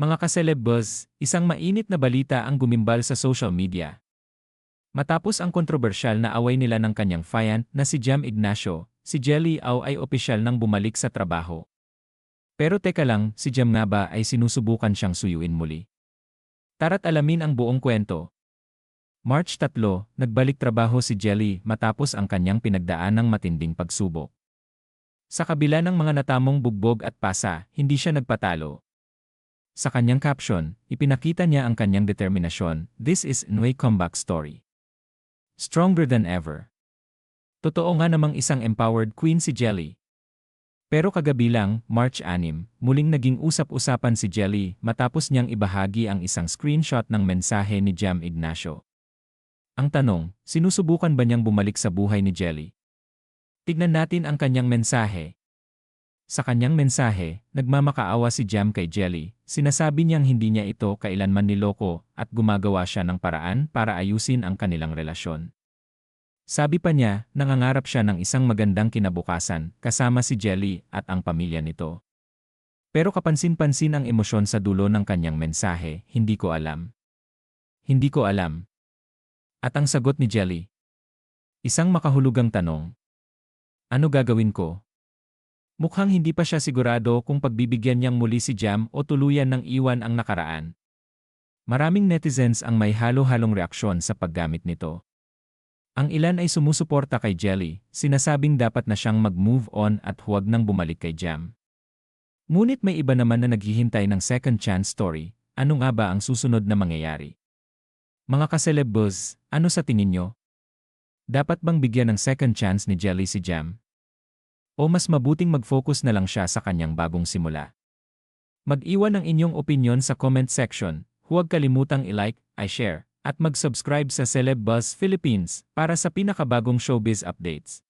Mga kaseleb buzz, isang mainit na balita ang gumimbal sa social media. Matapos ang kontrobersyal na away nila ng kanyang fayan na si Jam Ignacio, si Jelly Au ay opisyal nang bumalik sa trabaho. Pero teka lang, si Jam nga ba ay sinusubukan siyang suyuin muli? Tara't alamin ang buong kwento. March 3, nagbalik trabaho si Jelly matapos ang kanyang pinagdaan ng matinding pagsubok. Sa kabila ng mga natamong bugbog at pasa, hindi siya nagpatalo. Sa kanyang caption, ipinakita niya ang kanyang determinasyon, this is Nui comeback story. Stronger than ever. Totoo nga namang isang empowered queen si Jelly. Pero kagabi lang, March 6, muling naging usap-usapan si Jelly matapos niyang ibahagi ang isang screenshot ng mensahe ni Jam Ignacio. Ang tanong, sinusubukan ba niyang bumalik sa buhay ni Jelly? Tignan natin ang kanyang mensahe. Sa kanyang mensahe, nagmamakaawa si Jam kay Jelly, sinasabi niyang hindi niya ito kailanman niloko at gumagawa siya ng paraan para ayusin ang kanilang relasyon. Sabi pa niya, nangangarap siya ng isang magandang kinabukasan kasama si Jelly at ang pamilya nito. Pero kapansin-pansin ang emosyon sa dulo ng kanyang mensahe, hindi ko alam. Hindi ko alam. At ang sagot ni Jelly. Isang makahulugang tanong. Ano gagawin ko? Mukhang hindi pa siya sigurado kung pagbibigyan niyang muli si Jam o tuluyan ng iwan ang nakaraan. Maraming netizens ang may halo-halong reaksyon sa paggamit nito. Ang ilan ay sumusuporta kay Jelly, sinasabing dapat na siyang mag-move on at huwag nang bumalik kay Jam. Ngunit may iba naman na naghihintay ng second chance story, ano nga ba ang susunod na mangyayari? Mga kaseleb buzz, ano sa tingin nyo? Dapat bang bigyan ng second chance ni Jelly si Jam? O mas mabuting mag-focus na lang siya sa kanyang bagong simula. Mag-iwan ng inyong opinion sa comment section, huwag kalimutang i-like, i-share, at mag-subscribe sa Celeb Buzz Philippines para sa pinakabagong showbiz updates.